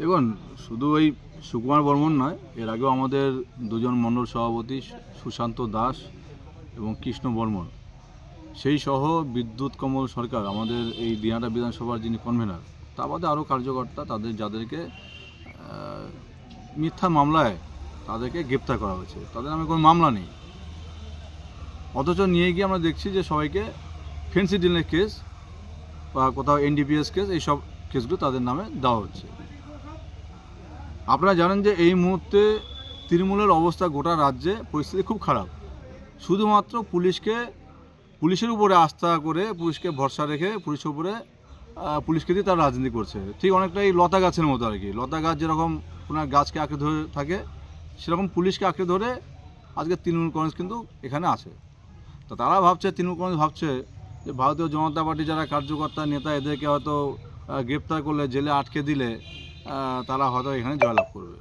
দেখুন, শুধু ওই সুকুমার বর্মন নয়, এর আগেও আমাদের দুজন মণ্ডল সভাপতি সুশান্ত দাস এবং কৃষ্ণ বর্মন। সেই সহ বিদ্যুৎ কমল সরকার, আমাদের এই দিনাটা বিধানসভার যিনি কনভেনার তা বাদে আরও কার্যকর্তা তাদের, যাদেরকে মিথ্যা মামলায় তাদেরকে গ্রেপ্তার করা হয়েছে। তাদের নামে কোনো মামলা নেই। অথচ নিয়ে গিয়ে আমরা দেখছি যে সবাইকে ফেন্সি ডিলের কেস বা কোথাও এনডিপিএস কেস, এইসব কেসগুলো তাদের নামে দেওয়া হচ্ছে। আপনারা জানেন যে এই মুহূর্তে তৃণমূলের অবস্থা গোটা রাজ্যে পরিস্থিতি খুব খারাপ। শুধুমাত্র পুলিশকে, পুলিশের উপরে আস্থা করে পুলিশকে ভরসা রেখে পুলিশের উপরে পুলিশকে দিয়ে তারা রাজনীতি করছে। ঠিক অনেকটাই লতা গাছের মতো আর কি। লতা গাছ যেরকম কোনো গাছকে আঁকড়ে ধরে থাকে, সেরকম পুলিশকে আঁকড়ে ধরে আজকে তৃণমূল কংগ্রেস কিন্তু এখানে আছে। তো তারা ভাবছে, তৃণমূল কংগ্রেস ভাবছে যে ভারতীয় জনতা পার্টি যারা কার্যকর্তা নেতা, এদেরকে হয়তো গ্রেপ্তার করলে, জেলে আটকে দিলে তারা হয়তো এখানে জয়লাভ করবে।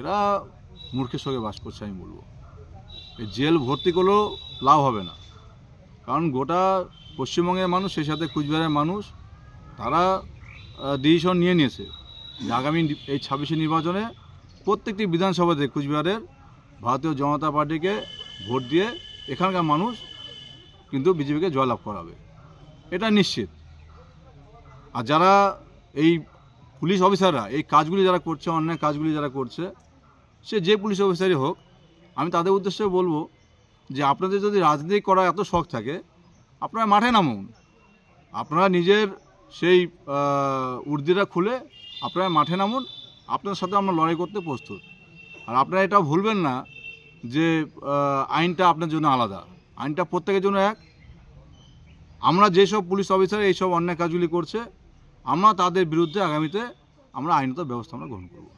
এরা মূর্খের সঙ্গে বাস করছে, আমি বলব। এই জেল ভর্তি করলেও লাভ হবে না। কারণ গোটা পশ্চিমবঙ্গের মানুষ, সেই সাথে কুচবিহারের মানুষ, তারা ডিসিশন নিয়ে নিয়েছে। যে আগামী এই ছাব্বিশে নির্বাচনে প্রত্যেকটি বিধানসভাতে কুচবিহারের ভারতীয় জনতা পার্টিকে ভোট দিয়ে এখানকার মানুষ কিন্তু বিজেপিকে জয়লাভ করাবে। এটা নিশ্চিত। আর যারা এই পুলিশ অফিসাররা, এই কাজগুলি যারা করছে, অন্যায় কাজগুলি যারা করছে, সে যে পুলিশ অফিসারই হোক, আমি তাদের উদ্দেশ্যে বলব যে আপনাদের যদি রাজনীতি করা এত শখ থাকে, আপনারা মাঠে নামুন। আপনারা নিজের সেই উর্দিটা খুলে আপনারা মাঠে নামুন। আপনার সাথে আমরা লড়াই করতে প্রস্তুত। আর আপনারা এটা ভুলবেন না যে আইনটা আপনার জন্য আলাদা। আইনটা প্রত্যেকের জন্য এক। আমরা যেসব পুলিশ অফিসার, এইসব অন্যায় কাজগুলি করছে আমরা তাদের বিরুদ্ধে আগামীতে আমরা আইনত ব্যবস্থা আমরা গ্রহণ করব।